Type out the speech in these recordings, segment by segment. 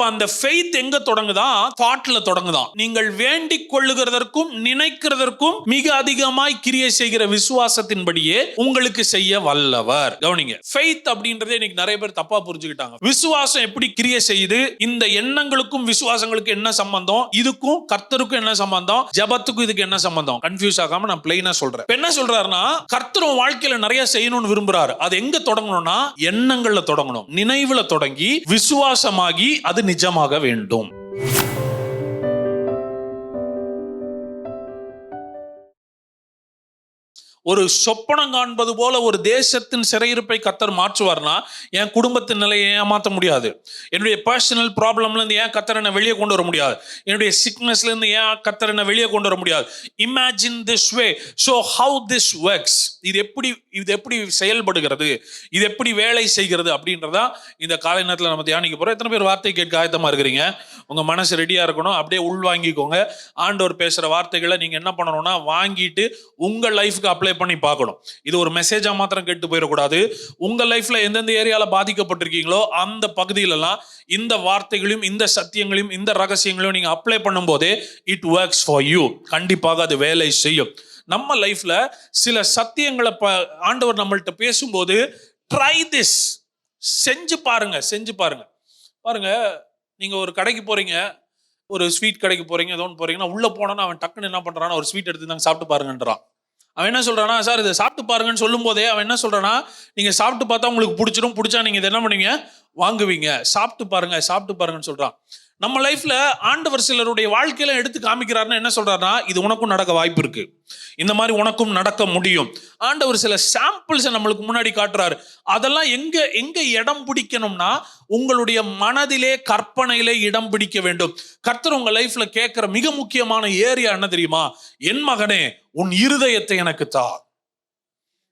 இப்ப அந்த ஃபெய்த் எங்க தொடங்குதா? தாட்ல தொடங்குதான் நீங்கள் வேண்டிக் கொள்ளுகிறதற்கும் நினைக்கிறதற்கும் மிக அதிகமாய் கிரியை செய்கிற விசுவாசத்தின்படியே உங்களுக்கு செய்ய வல்லவர். கவனிங்க. ஃபெய்த் அப்படின்றதே இன்னைக்கு நிறைய பேர் தப்பா புரிஞ்சுக்கிட்டாங்க. விசுவாசம் எப்படி கிரியை செய்யுது? இந்த எண்ணங்களுக்கும் விசுவாசங்களுக்கும் என்ன சம்பந்தம்? இதுக்கும் கர்த்தருக்கும் என்ன சம்பந்தம்? ஜபத்துக்கும் இதுக்கு என்ன சம்பந்தம்? கன்ஃபியூஸ் ஆகாம நான் பிளைனா சொல்றேன். இப்ப என்ன சொல்றாருன்னா கர்த்தர் வாழ்க்கையில நிறைய செய்யணும்னு விரும்புறாரு. அது எங்க தொடங்கணும்னா எண்ணங்கள்ல தொடங்கணும். நினைவுல தொடங்கி விசுவாசமாகி அது நிஜமாக வேண்டும். ஒரு சொப்பனம் காண்பது போல ஒரு தேசத்தின் சிறையிருப்பை கத்தர் மாற்றுவார்னா என் குடும்பத்தின் நிலையை ஏமாற்ற முடியாது? என்னுடைய பர்சனல் ப்ராப்ளம்ல இருந்து ஏன் கத்தர் என்னை வெளியே கொண்டு வர முடியாது? என்னுடைய சிக்னஸ்லேருந்து ஏன் கத்தர் என்னை வெளியே கொண்டு வர முடியாது? Imagine this way so how this works இது எப்படி இது எப்படி செயல்படுகிறது? இது எப்படி வேலை செய்கிறது? அப்படின்றதா இந்த காலை நேரத்தில் நம்ம தியானிக்க போகிறோம் எத்தனை பேர் வார்த்தை கேட்க ஆயத்தமாக இருக்கிறீங்க? உங்கள் மனசு ரெடியாக இருக்கணும். அப்படியே உள் வாங்கிக்கோங்க ஆண்டவர் பேசுகிற வார்த்தைகளை நீங்கள் என்ன பண்ணணும்னா வாங்கிட்டு உங்கள் லைஃப்க்கு அப்ளை பண்ணி பார்க்கணும். இது ஒரு மெசேஜாக மாத்திரம் கேட்டு போயிடக்கூடாது. உங்கள் லைஃப்பில் எந்தெந்த ஏரியாவில் பாதிக்கப்பட்டிருக்கீங்களோ அந்த பகுதியிலலாம் இந்த வார்த்தைகளையும் இந்த சத்தியங்களையும் இந்த ரகசியங்களையும் நீங்கள் அப்ளை பண்ணும்போதே இட் ஒர்க்ஸ் ஃபார் யூ கண்டிப்பாக அது வேலை செய்யும். நம்ம லைஃப்ல சில சத்தியங்களை ப ஆண்டவர் நம்மள்ட்ட பேசும்போது ட்ரை திஸ் செஞ்சு பாருங்க செஞ்சு பாருங்க. பாருங்க நீங்க ஒரு கடைக்கு போறீங்க ஒரு ஸ்வீட் கடைக்கு போறீங்க ஏதோ ஒன்று போறீங்கன்னா உள்ள போனோன்னா அவன் டக்குன்னு என்ன பண்றான்னா ஒரு ஸ்வீட் எடுத்து நாங்கள் சாப்பிட்டு பாருங்கன்றான். அவன் என்ன சொல்றானா சார் இதை சாப்பிட்டு பாருங்கன்னு சொல்லும் போதே அவன் என்ன சொல்றானா நீங்க சாப்பிட்டு பார்த்தா உங்களுக்கு பிடிச்சிடும் பிடிச்சா நீங்க இதை என்ன பண்ணுவீங்க? வாங்குவீங்க. சாப்பிட்டு பாருங்க சாப்பிட்டு பாருங்கன்னு சொல்றான். நம்ம லைஃப்ல ஆண்டவர் சிலருடைய வாழ்க்கையில எடுத்து காமிக்கிறாருன்னா என்ன சொல்றாருன்னா இது உனக்கும் நடக்க வாய்ப்பு இருக்கு. இந்த மாதிரி உனக்கும் நடக்க முடியும். ஆண்டவர் சில சாம்பிள்ஸை நம்மளுக்கு முன்னாடி காட்டுறாரு. அதெல்லாம் எங்க எங்க இடம் பிடிக்கணும்னா உங்களுடைய மனதிலே கற்பனையிலே இடம் பிடிக்க வேண்டும். கர்த்தர் உங்க லைஃப்ல கேட்கிற மிக முக்கியமான ஏரியா என்ன தெரியுமா? என் மகனே உன் இருதயத்தை எனக்கு தா.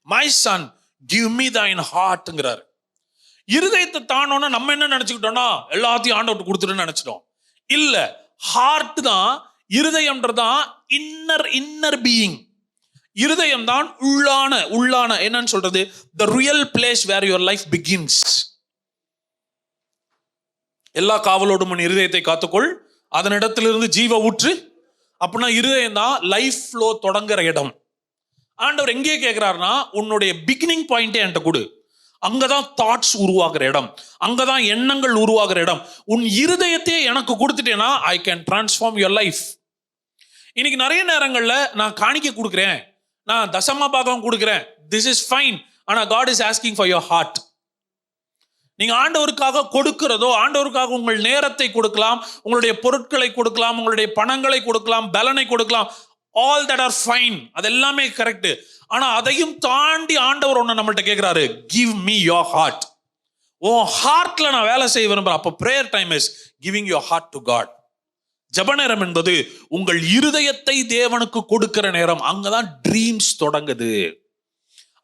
My son give me thine ஹார்ட்ங்கிறாரு இருதயத்தை தானோன்னா நம்ம என்ன நினச்சிக்கிட்டோம்னா எல்லாத்தையும் ஆண்டவர்கிட்ட கொடுத்துட்டுன்னு நினச்சிட்டோம். இல்லை ஹார்ட் தான் இருதயம்ன்றதான் இன்னர் இன்னர் பீயிங் இருதயம் தான் உள்ளான உள்ளான என்னன்னு சொல்றது? The real place where your life begins எல்லா காவலோடும் உன் இருதயத்தை காத்துக்கொள். அதனிடத்திலிருந்து ஜீவ ஊற்று. அப்படின்னா இருதயம் தான் லைஃப் ஃப்ளோ தொடங்குற இடம். ஆண்டவர் எங்கே கேட்குறாருன்னா உன்னுடைய பிகினிங் பாயிண்டே என்கிட்ட கொடு. அங்கதான் தாட்ஸ் உருவாகிற இடம். அங்கதான் எண்ணங்கள் உருவாகிற இடம். உன் இருதயத்தையே எனக்கு கொடுத்துட்டேன்னா I can transform your life இன்னைக்கு நிறைய நேரங்களில் நான் காணிக்க கொடுக்குறேன். நான் தசமா பாகம் கொடுக்குறேன். திஸ் இஸ் ஃபைன் ஆனால் God is asking for your heart நீங்க ஆண்டவருக்காக கொடுக்கிறதோ ஆண்டவருக்காக உங்கள் நேரத்தை கொடுக்கலாம் உங்களுடைய பொருட்களை கொடுக்கலாம் உங்களுடைய பணங்களை கொடுக்கலாம் பலனை கொடுக்கலாம். ஆல் தட் ஆர் ஃபைன் அது எல்லாமே கரெக்ட் ஆனால் அதையும் தாண்டி ஆண்டவர் ஒன்று நம்மள்ட்ட கேட்குறாரு கிவ் மீ யோர் ஹார்ட் உன் ஹார்ட்டில் நான் வேலை செய்ய விரும்புகிறேன் அப்போ prayer time is giving your heart to God ஜப நேரம் என்பது உங்கள் இருதயத்தை தேவனுக்கு கொடுக்கிற நேரம். அங்கதான் ட்ரீம்ஸ் தொடங்குது.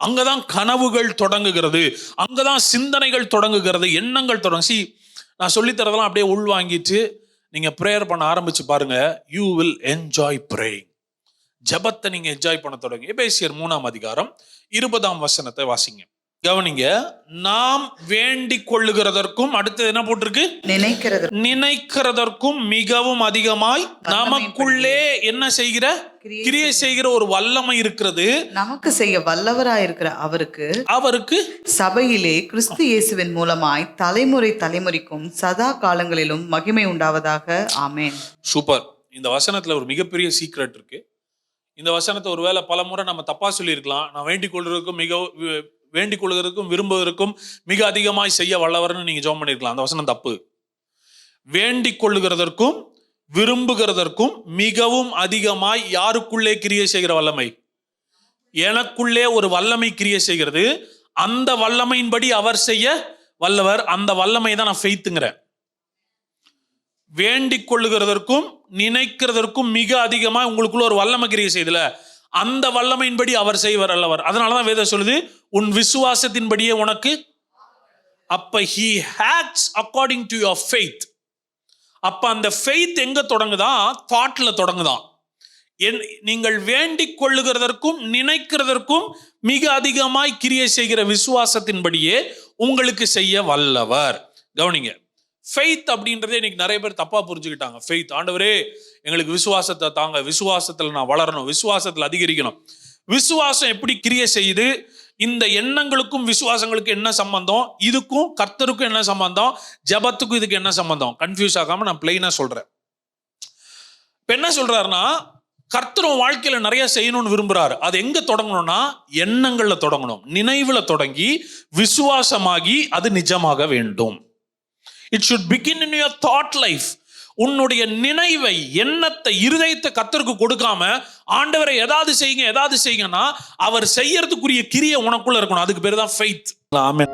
அங்கதான் கனவுகள் தொடங்குகிறது. அங்கதான் சிந்தனைகள் தொடங்குகிறது. எண்ணங்கள் தொடங்கு. சி நான் சொல்லித்தரதெல்லாம் அப்படியே உள்வாங்கிட்டு நீங்க ப்ரேயர் பண்ண ஆரம்பிச்சு பாருங்க. யூ வில் என்ஜாய் ப்ரேயிங் ஜபத்தை நீங்க என்ஜாய் பண்ண தொடங்க. எபேசியர் மூணாம் அதிகாரம் இருபதாம் வசனத்தை வாசிங்க. கவனிங்க நாம் வேண்டிக் கொள்ளுகிறதற்கும் அடுத்தது என்ன போட்டிருக்கு? நினைக்கிறது நினைக்கிறதற்கும் மிகவும் அதிகமாய் நமக்குள்ளே என்ன செய்கிற? கிரியை செய்கிற ஒரு வல்லமை இருக்கிறது. நமக்கு செய்ய வல்லவராயிருக்கிற அவருக்கு அவருக்கு சபையிலே கிறிஸ்து இயேசுவின் மூலமாய் தலைமுறை தலைமுறைக்கும் சதா காலங்களிலும் மகிமை உண்டாவதாக. ஆமென். சூப்பர். இந்த வசனத்துல ஒரு மிகப்பெரிய சீக்ரெட் இருக்கு. இந்த வசனத்தை ஒருவேளை பல முறை நம்ம தப்பா சொல்லியிருக்கலாம். நான் வேண்டிக் கொள்வதற்கும் மிக வேண்டிக் கொள்வதற்கும் விரும்புவதற்கும் மிக அதிகமாய் செய்ய வல்லவர்னு நீங்க ஜோம் பண்ணிருக்கலாம். அந்த வசனம் தப்பு. வேண்டிக் கொள்ளுகிறதற்கும் விரும்புகிறதற்கும் மிகவும் அதிகமாய் யாருக்குள்ளே கிரியை செய்கிற வல்லமை? எனக்குள்ளே ஒரு வல்லமை கிரியை செய்கிறது. அந்த வல்லமையின்படி அவர் செய்ய வல்லவர். அந்த வல்லமை தான் நான் ஃபெய்த்துங்கிறேன் வேண்டிக் கொள்ளுகிறதற்கும் நினைக்கிறதற்கும் மிக அதிகமாக உங்களுக்குள்ள ஒரு வல்லமை கிரியை செய்தல அந்த வல்லமையின்படி அவர் செய்வர் அல்லவர். அதனாலதான் வேதம் சொல்லுது உன் விசுவாசத்தின்படியே உனக்கு அப்ப he acts according to your faith அப்ப அந்த ஃபெய்த் எங்க தொடங்குதான் தாட்ல தொடங்குதான் என் நீங்கள் வேண்டிக் கொள்ளுகிறதற்கும் நினைக்கிறதற்கும் மிக அதிகமாய் கிரியை செய்கிற விசுவாசத்தின்படியே உங்களுக்கு செய்ய வல்லவர். கவனிங்க. ஃபெய்த் அப்படின்றதே இன்னைக்கு நிறைய பேர் தப்பா புரிஞ்சுக்கிட்டாங்க. ஃபெய்த் ஆண்டவரே எங்களுக்கு விசுவாசத்தை தாங்க. விசுவாசத்துல நான் வளரணும். விசுவாசத்துல அதிகரிக்கணும். விசுவாசம் எப்படி கிரியை செய்யுது? இந்த எண்ணங்களுக்கும் விசுவாசங்களுக்கும் என்ன சம்பந்தம்? இதுக்கும் கர்த்தருக்கும் என்ன சம்பந்தம்? ஜபத்துக்கும் இதுக்கு என்ன சம்பந்தம்? கன்ஃபியூஸ் ஆகாம நான் பிளைனா சொல்றேன். இப்ப என்ன சொல்றாருன்னா கர்த்தரும் வாழ்க்கையில நிறைய செய்யணும்னு விரும்புறாரு. அது எங்க தொடங்கணும்னா எண்ணங்கள்ல தொடங்கணும். நினைவுல தொடங்கி விசுவாசமாகி அது நிஜமாக வேண்டும். It should begin in your thought life உன்னுடைய நினைவை எண்ணத்தை இருதயத்தை கத்தருக்கு கொடுக்காம ஆண்டவரை ஏதாவது செய்யுங்க ஏதாவது செய்யுங்கன்னா அவர் செய்யறதுக்குரிய கிரிய உனக்குள்ள இருக்கணும். அதுக்கு பேர் தான் ஃபெய்த் ஆமே